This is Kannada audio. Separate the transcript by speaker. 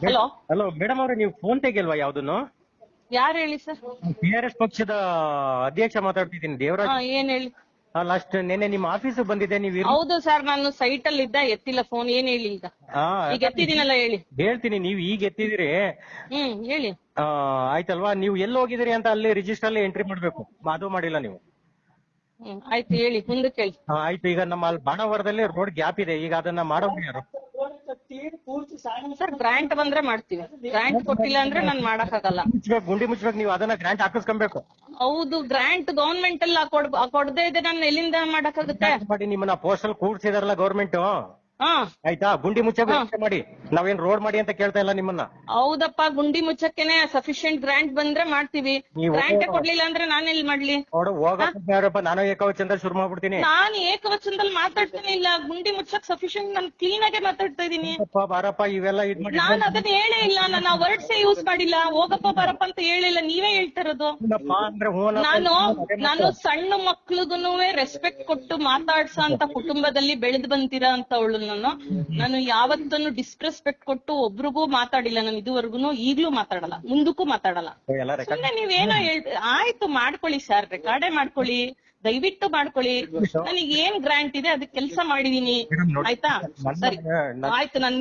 Speaker 1: ಹಲೋ
Speaker 2: ಹಲೋ ಮೇಡಮ್ ಅವ್ರೆ ನೀವು ಫೋನ್ ತೆಗಿಲ್ವಾ ಯಾವ್ದನ್ನು?
Speaker 1: ಯಾರು ಹೇಳಿ ಸರ್
Speaker 2: ಪಿ ಆರ್ ಎಸ್ ಪಕ್ಷದ ಅಧ್ಯಕ್ಷ ಮಾತಾಡ್ತಿದ್ದೀನಿ ದೇವರಾಜ್.
Speaker 1: ಹಾ ಏನ್ ಹೇಳಿ?
Speaker 2: ಲಾಸ್ಟ್ ನಿನ್ನೆ ನಿಮ್ಮ ಆಫೀಸ್ ಬಂದಿದೆ ನೀವು ಇರ್-
Speaker 1: ಹೌದು ಸರ್ ನಾನು ಸೈಟ್ ಅಲ್ಲಿ ಇದ್ದ ಎತ್ತಿಲ್ಲ ಫೋನ್ ಏನ್ ಹೇಳಿ ಈಗ?
Speaker 2: ಆ,
Speaker 1: ಈಗ ಎತ್ತಿದ್ದೀನಲ್ಲ ಹೇಳಿ.
Speaker 2: ಹೇಳ್ತೀನಿ ನೀವು ಈಗ ಎತ್ತಿದಿರಿ
Speaker 1: ಹ್ಮ್ ಹೇಳಿ.
Speaker 2: ಆ, ಆಯ್ತಲ್ವಾ? ನೀವು ಎಲ್ಲಿ ಹೋಗಿದಿರಿ ಅಂತ ಅಲ್ಲಿ ರಿಜಿಸ್ಟರ್ ಅಲ್ಲಿ ಎಂಟ್ರಿ ಮಾಡ್ಬೇಕು. ಅದು ಮಾಡಿಲ್ಲ ನೀವು.
Speaker 1: ಹ್ಮ್ ಆಯ್ತು ಹೇಳಿ ಮುಂದಕ್ಕೆ ಹೇಳಿ.
Speaker 2: ಆ, ಆಯ್ತು ಈಗ ನಮ್ಮ ಅಲ್ಲಿ ಬಾಣಾವರದಲ್ಲಿ ರೋಡ್ ಗ್ಯಾಪ್ ಇದೆ ಈಗ ಅದನ್ನ ಮಾಡೋರು ಯಾರು?
Speaker 1: ಸರ್ ಗ್ರಾಂಟ್ ಬಂದ್ರೆ ಮಾಡ್ತೀವಿ. ಗ್ರಾಂಟ್ ಕೊಟ್ಟಿಲ್ಲ ಅಂದ್ರೆ ನಾನ್ ಮಾಡಕ್ ಆಗಲ್ಲ
Speaker 2: ಮುಚ್ಬೇಕು ಗುಂಡಿ ಮುಚ್ಚಬೇಕು ನೀವು ಅದನ್ನ ಗ್ರಾಂಟ್ ಹಾಕಿಸ್ಕೊಬೇಕು.
Speaker 1: ಹೌದು ಗ್ರಾಂಟ್ ಗವರ್ನಮೆಂಟ್ ಅಲ್ಲಿ ಕೊಡ್ದೆ ಕೊಡದೇ ಇದೆ ನಾನು ಎಲ್ಲಿಂದ ಮಾಡಕ್ಕಾಗುತ್ತೆ?
Speaker 2: ಮಾಡಿ ನಿಮ್ಮನ್ನ ಪೋಸ್ಟಲ್ ಕೂಡ್ಸಿದಾರಲ್ಲ ಗೌರ್ಮೆಂಟ್
Speaker 1: ಹಾ
Speaker 2: ಆಯ್ತಾ? ಗುಂಡಿ ಮುಚ್ಚ ಮಾಡಿ. ನಾವೇನ್ ರೋಡ್ ಮಾಡಿ ಅಂತ ಕೇಳ್ತಾ ಇಲ್ಲ ನಿಮ್ಮನ್ನ?
Speaker 1: ಹೌದಪ್ಪ ಗುಂಡಿ ಮುಚ್ಚಕ್ಕೆನೆ ಸಫಿಶಿಯಂಟ್ ಗ್ರಾಂಟ್ ಬಂದ್ರೆ ಮಾಡ್ತೀವಿ.
Speaker 2: ನೀವು-
Speaker 1: ಗ್ರಾಂಟ್ ಕೊಡ್ಲಿಲ್ಲ ಅಂದ್ರೆ ನಾನೆಲ್ಲಿ ಮಾಡ್ಲಿ?
Speaker 2: ನೋಡು ಹೋಗಪ್ಪ ನಾನು ಏಕವಚನದ ಶುರು ಮಾಡ್ಬಿಡ್ತೀನಿ.
Speaker 1: ನಾನು ಏಕವಚನದಲ್ಲಿ ಮಾತಾಡ್ತೀನಿ ಇಲ್ಲ. ಗುಂಡಿ ಮುಚ್ಚಕ್ ಸಫಿಶಿಯಂಟ್ ನಾನು ಕ್ಲೀನ್ ಆಗಿ ಮಾತಾಡ್ತಾ ಇದೀನಿ
Speaker 2: ಹೋಗಪ್ಪ ಬಾರಪ್ಪ ಇವೆಲ್ಲ ಇದ್ ಮಾಡಿ
Speaker 1: ನಾನ್ ಅದನ್ನ ಹೇಳೇ ಇಲ್ಲ. ನಾನು ಆ ವರ್ಡ್ಸ್ ಯೂಸ್ ಮಾಡಿಲ್ಲ. ಹೋಗಪ್ಪ ಬರಪ್ಪ ಅಂತ ಹೇಳಿಲ್ಲ ನೀವೇ ಹೇಳ್ತಾ ಇರೋದು.
Speaker 2: ಏನಪ್ಪ ಅಂದ್ರೆ ಹ್ಞೂ
Speaker 1: ನಾನು ನಾನು ಸಣ್ಣ ಮಕ್ಳಿಗೂ ರೆಸ್ಪೆಕ್ಟ್ ಕೊಟ್ಟು ಮಾತಾಡ್ಸೋ ಅಂತ ಕುಟುಂಬದಲ್ಲಿ ಬೆಳೆದ್ ಬಂತೀರಾ ಅಂತ ಅವಳು ನಾನು ನಾನು ಯಾವತ್ತನ್ನು ಡಿಸ್ರೆಸ್ಪೆಕ್ಟ್ ಕೊಟ್ಟು ಒಬ್ರಿಗೂ ಮಾತಾಡಿಲ್ಲ ನಾನು ಇದುವರೆಗೂ ಈಗ್ಲೂ ಮಾತಾಡಲ್ಲ ಮುಂದಕ್ಕೂ ಮಾತಾಡಲ್ಲ. ಸುಮ್ನೆ ನೀವೇನೋ ಹೇಳ್ ಆಯ್ತು ಮಾಡ್ಕೊಳ್ಳಿ ಸರ್ ರೆಕಾರ್ಡೇ ಮಾಡ್ಕೊಳ್ಳಿ ದಯವಿಟ್ಟು ಮಾಡ್ಕೊಳ್ಳಿ. ನನಗೆ ಏನ್ ಗ್ರಾಂಟ್ ಇದೆ ಅದಕ್ಕೆ ಕೆಲಸ ಮಾಡಿದೀನಿ. ಆಯ್ತಾ? ಸರಿ. ಆಯ್ತು ನನ್